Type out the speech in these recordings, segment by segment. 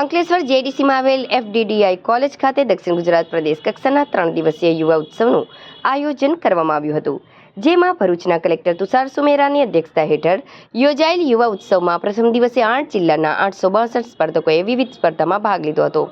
અંકલેશ્વર જેડીસીમાં આવેલ FDDI college ખાતે દક્ષિણ ગુજરાત પ્રદેશ કક્ષાના ત્રણ દિવસીય યુવા ઉત્સવનું આયોજન કરવામાં આવ્યું હતું. જેમાં ભરૂચના કલેક્ટર તુષાર સુમેરાની અધ્યક્ષતા હેઠળ યોજાયેલ યુવા ઉત્સવમાં પ્રથમ દિવસે આઠ જિલ્લાના આઠસો બાસઠ સ્પર્ધકોએ વિવિધ સ્પર્ધામાં ભાગ લીધો હતો.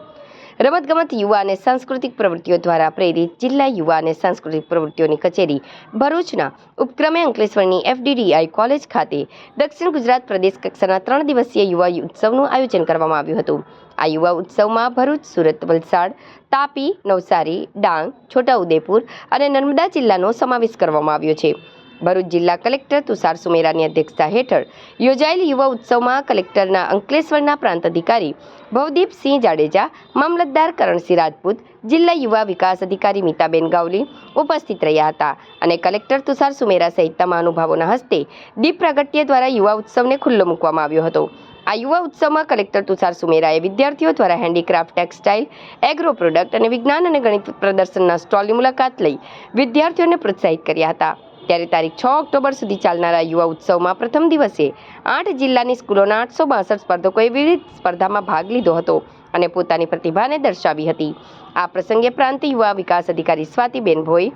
રમતગમત યુવા અને સાંસ્કૃતિક પ્રવૃત્તિઓ દ્વારા પ્રેરિત જિલ્લા યુવા અને સાંસ્કૃતિક પ્રવૃત્તિઓની કચેરી ભરૂચના ઉપક્રમે અંકલેશ્વરની એફડીડીઆઈ કોલેજ ખાતે દક્ષિણ ગુજરાત પ્રદેશ કક્ષાના ત્રણ દિવસીય યુવા ઉત્સવનું આયોજન કરવામાં આવ્યું હતું. આ યુવા ઉત્સવમાં ભરૂચ, સુરત, વલસાડ, તાપી, નવસારી, ડાંગ, છોટાઉદેપુર અને નર્મદા જિલ્લાનો સમાવેશ કરવામાં આવ્યો છે. ભરૂચ જિલ્લા કલેક્ટર તુષાર સુમેરાની અધ્યક્ષતા હેઠળ યોજાયેલ યુવા ઉત્સવમાં કલેક્ટરના અંકલેશ્વરના પ્રાંત અધિકારી ભવદીપસિંહ જાડેજા, મામલતદાર કરણસિંહ રાજપૂત, જિલ્લા યુવા વિકાસ અધિકારી મીતાબેન ગાવલી ઉપસ્થિત રહ્યા હતા અને કલેક્ટર તુષાર સુમેરા સહિત મહાનુભાવોના હસ્તે દીપ પ્રાગટ્ય દ્વારા યુવા ઉત્સવને ખુલ્લો મૂકવામાં આવ્યો હતો. આ યુવા ઉત્સવમાં કલેક્ટર તુષાર સુમેરાએ વિદ્યાર્થીઓ દ્વારા હેન્ડીક્રાફ્ટ ટેક્સટાઇલ, એગ્રો પ્રોડક્ટ અને વિજ્ઞાન અને ગણિત પ્રદર્શનના સ્ટોલની મુલાકાત લઈ વિદ્યાર્થીઓને પ્રોત્સાહિત કર્યા હતા. ત્યારે તારીખ છ ઓક્ટોબર સુધી ચાલનારા યુવા ઉત્સવમાં પ્રથમ દિવસે આઠ જિલ્લાની સ્કૂલોના આઠસો બાસઠ સ્પર્ધકોએ વિવિધ સ્પર્ધામાં ભાગ લીધો હતો અને પોતાની પ્રતિભાને દર્શાવી હતી. આ પ્રસંગે પ્રાંત યુવા વિકાસ અધિકારી સ્વાતિબેન ભોઈ,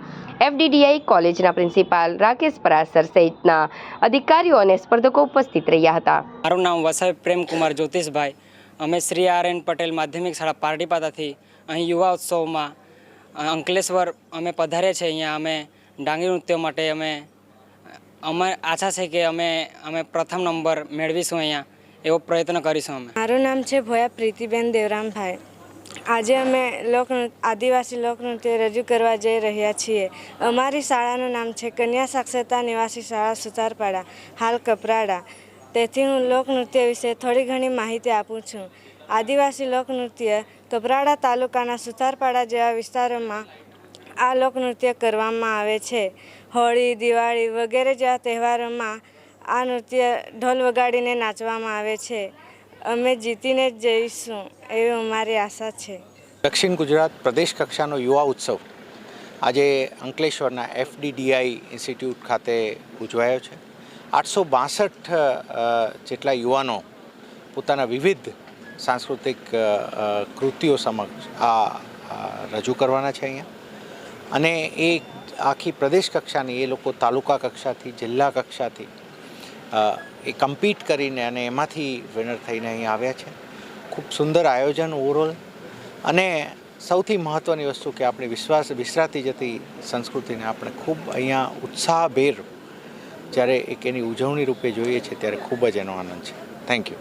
એફડીડીઆઈ કોલેજના પ્રિન્સિપાલ રાકેશ પરાસર સહિતના અધિકારીઓ અને સ્પર્ધકો ઉપસ્થિત રહ્યા હતા. મારું નામ વસાવી પ્રેમકુમાર જ્યોતિષભાઈ. અમે શ્રી આર એન પટેલ માધ્યમિક શાળા પારડીપાતાથી અહીં યુવા ઉત્સવમાં અંકલેશ્વર અમે પધારે છે અહીંયા અમે ડાંગી નૃત્ય માટે અમે અમે આશા છે કે અમે અમે પ્રથમ નંબર મેળવીશું અહીંયા, એવો પ્રયત્ન કરીશું અમે. મારું નામ છે ભોયા પ્રીતિબેન દેવરામભાઈ. આજે અમે લોક આદિવાસી લોકનૃત્ય રજૂ કરવા જઈ રહ્યા છીએ. અમારી શાળાનું નામ છે કન્યા સાક્ષરતા નિવાસી શાળા સુતારપાડા હાલ કપરાડા. તેથી હું લોકનૃત્ય વિશે થોડી ઘણી માહિતી આપું છું. આદિવાસી લોકનૃત્ય કપરાડા તાલુકાના સુતારપાડા જેવા વિસ્તારોમાં આ લોકનૃત્ય કરવામાં આવે છે. હોળી, દિવાળી વગેરે જેવા તહેવારોમાં આ નૃત્ય ઢોલ વગાડીને નાચવામાં આવે છે. અમે જીતીને જ જઈશું એવી અમારી આશા છે. દક્ષિણ ગુજરાત પ્રદેશ કક્ષાનો યુવા ઉત્સવ આજે અંકલેશ્વરના એફડીડીઆઈ ઇન્સ્ટિટ્યૂટ ખાતે ઉજવાયો છે. આઠસો બાસઠ જેટલા યુવાનો પોતાના વિવિધ સાંસ્કૃતિક કૃતિઓ સમક્ષ આ રજૂ કરવાના છે અહીંયા. અને એ આખી પ્રદેશ કક્ષાની, એ લોકો તાલુકા કક્ષાથી, જિલ્લા કક્ષાથી એ કમ્પીટ કરીને અને એમાંથી વિનર થઈને અહીં આવ્યા છે. ખૂબ સુંદર આયોજન ઓવરઓલ અને સૌથી મહત્ત્વની વસ્તુ કે આપણી વિશ્વાસ વિસરાતી જતી સંસ્કૃતિને આપણે ખૂબ અહીંયા ઉત્સાહભેર જ્યારે એક એની ઉજવણી રૂપે જોઈએ છે, ત્યારે ખૂબ જ એનો આનંદ છે. Thank you